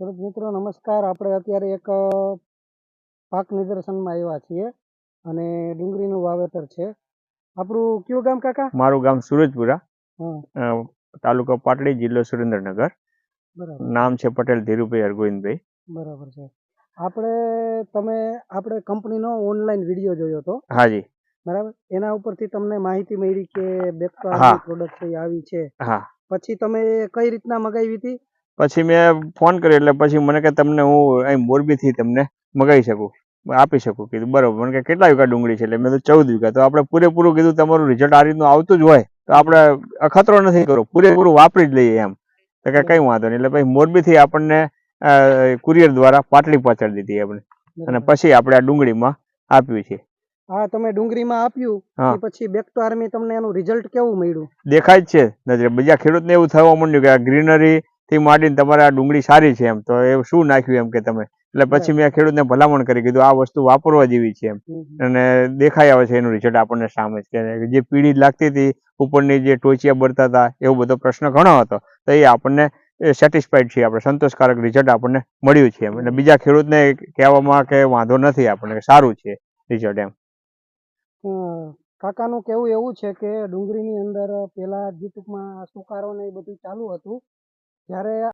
ખેડૂત મિત્રો નમસ્કાર. આપણે અત્યારે એક પાક નિદર્શનમાં આવ્યા છીએ અને ડુંગળીનું વાવેતર છે. આપણું કયું ગામ કાકા? મારું ગામ સુરજપુરા હા. તાલુકો પાટડી જિલ્લો સુરેન્દ્રનગર. બરાબર. નામ છે પટેલ ધીરુભાઈ હરગોવિંદભાઈ બરાબર છે. આપણે તમે આપણે કંપનીનો ઓનલાઈન વીડિયો જોયો હતો હાજી બરાબર? એના ઉપરથી તમને માહિતી મળી કે હા. બેકપારની પ્રોડક્ટ આવી છે. હા. પછી તમે કઈ રીતના મગાવી હતી? પછી મેં ફોન કર્યો એટલે પછી મને કે તમને હું અહીં મોરબીથી તમને મગાવી શકું આપી શકું. કીધું બરોબર. મને કે કેટલા વીઘા ડુંગળી છે? એટલે મેં તો ચૌદ વીઘા. તો આપણે પૂરેપૂરું કીધું તમારું રિઝલ્ટ આ રીતનું આવતું જ હોય તો આપણે અખતરો નથી કરો પૂરેપૂરું વાપરી જ લઈએ એમ. તો કે કઈ વાંધો નહીં. એટલે પછી મોરબીથી આપણને કુરિયર દ્વારા પાટલી પહોંચાડી દીધી આપણે. અને પછી આપણે આ ડુંગળીમાં આપ્યું છે. હા તમે ડુંગળીમાં આપ્યું પછી બેક ટુ આર્મી તમને એનું રિઝલ્ટ કેવું મળ્યું? દેખાય જ છે. નજરે બીજા ખેડૂતને એવું થવા માંડ્યું કે આ ગ્રીનરી થી માંડીને તમારે આ ડુંગળી સારી છે એમ. તો એ શું નાખ્યું એમ કે તમે? એટલે પછી મેં ખેડૂતને ભલામણ કરી કીધું આ વસ્તુ વાપરવા જેવી છે એમ. અને દેખાઈ આવે છે એનું રિઝલ્ટ આપણને સામે જ જે પીળી લાગતી હતી ઉપરની જે ટોચિયા બળતા હતા એવો બધો પ્રશ્ન ઘણો હતો. તો એ આપણને સેટિસ્ફાઈડ છીએ આપણે સંતોષકારક રિઝલ્ટ આપણને મળ્યું છે એમ. એટલે બીજા ખેડૂતને કહેવામાં કે વાંધો નથી આપણને સારું છે રિઝલ્ટ એમ. કાકાનું કેવું એવું છે કે ડુંગળીની અંદર પેલા જે ટૂંકમાં સુકારો ને એ બધું ચાલુ હતું જ્યારે